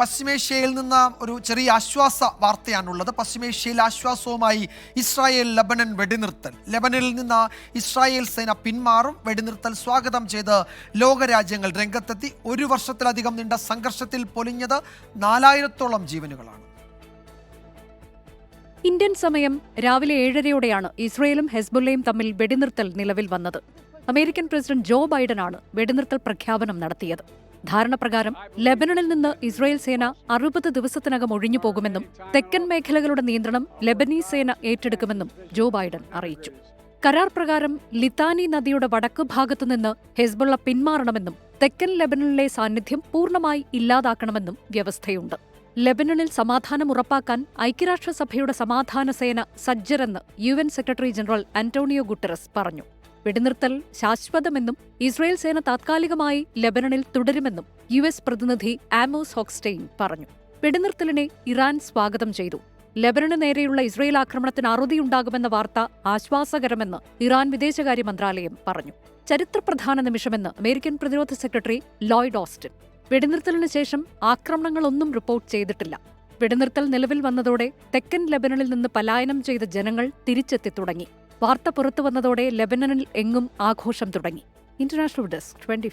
പശ്ചിമേഷ്യയിൽ നിന്ന് ഒരു ചെറിയ ആശ്വാസ വാർത്തയാണുള്ളത്. പശ്ചിമേഷ്യയിൽ ആശ്വാസവുമായി ഇസ്രായേൽ ലബനൻ വെടിനിർത്തൽ. ലബനനിൽ നിന്ന് ഇസ്രായേൽ സേന പിന്മാറും. വെടിനിർത്തൽ സ്വാഗതം ചെയ്ത് ലോകരാജ്യങ്ങൾ രംഗത്തെത്തി. ഒരു വർഷത്തിലധികം നീണ്ട സംഘർഷത്തിൽ പൊലിഞ്ഞത് നാലായിരത്തോളം ജീവനുകളാണ്. ഇന്ത്യൻ സമയം രാവിലെ ഏഴരയോടെയാണ് ഇസ്രയേലും ഹെസ്ബുല്ലയും തമ്മിൽ വെടിനിർത്തൽ നിലവിൽ വന്നത്. അമേരിക്കൻ പ്രസിഡന്റ് ജോ ബൈഡനാണ് വെടിനിർത്തൽ പ്രഖ്യാപനം നടത്തിയത്. ധാരണപ്രകാരം ലെബനണിൽ നിന്ന് ഇസ്രായേൽ സേന അറുപത് ദിവസത്തിനകം ഒഴിഞ്ഞു പോകുമെന്നും തെക്കൻ മേഖലകളുടെ നിയന്ത്രണം ലെബനീസ് സേന ഏറ്റെടുക്കുമെന്നും ജോ ബൈഡൻ അറിയിച്ചു. കരാർ പ്രകാരം ലിത്താനി നദിയുടെ വടക്ക് ഭാഗത്തുനിന്ന് ഹെസ്ബുള്ള പിന്മാറണമെന്നും തെക്കൻ ലെബനണിലെ സാന്നിധ്യം പൂർണമായി ഇല്ലാതാക്കണമെന്നും വ്യവസ്ഥയുണ്ട്. ലെബനണിൽ സമാധാനം ഉറപ്പാക്കാൻ ഐക്യരാഷ്ട്രസഭയുടെ സമാധാന സേന സജ്ജരെന്ന് U secretary general Antonio Guterres പറഞ്ഞു. വെടിനിർത്തൽ ശാശ്വതമെന്നും ഇസ്രയേൽ സേന താത്കാലികമായി ലെബനണിൽ തുടരുമെന്നും യു എസ് പ്രതിനിധി ആമോസ് ഹോക്സ്റ്റെയിൻ പറഞ്ഞു. വെടിനിർത്തലിനെ ഇറാൻ സ്വാഗതം ചെയ്തു. ലെബനന് നേരെയുള്ള ഇസ്രയേൽ ആക്രമണത്തിന് അറുതിയുണ്ടാകുമെന്ന വാർത്ത ആശ്വാസകരമെന്ന് ഇറാൻ വിദേശകാര്യ മന്ത്രാലയം പറഞ്ഞു. ചരിത്രപ്രധാന നിമിഷമെന്ന് അമേരിക്കൻ പ്രതിരോധ സെക്രട്ടറി ലോയ്ഡ് ഓസ്റ്റിൻ. വെടിനിർത്തലിന് ശേഷം ആക്രമണങ്ങളൊന്നും റിപ്പോർട്ട് ചെയ്തിട്ടില്ല. വെടിനിർത്തൽ നിലവിൽ വന്നതോടെ തെക്കൻ ലെബനണിൽ നിന്ന് പലായനം ചെയ്ത ജനങ്ങൾ തിരിച്ചെത്തി തുടങ്ങി. വാർത്ത പുറത്തു വന്നതോടെ ലെബനനിൽ എങ്ങും ആഘോഷം തുടങ്ങി. International desk twenty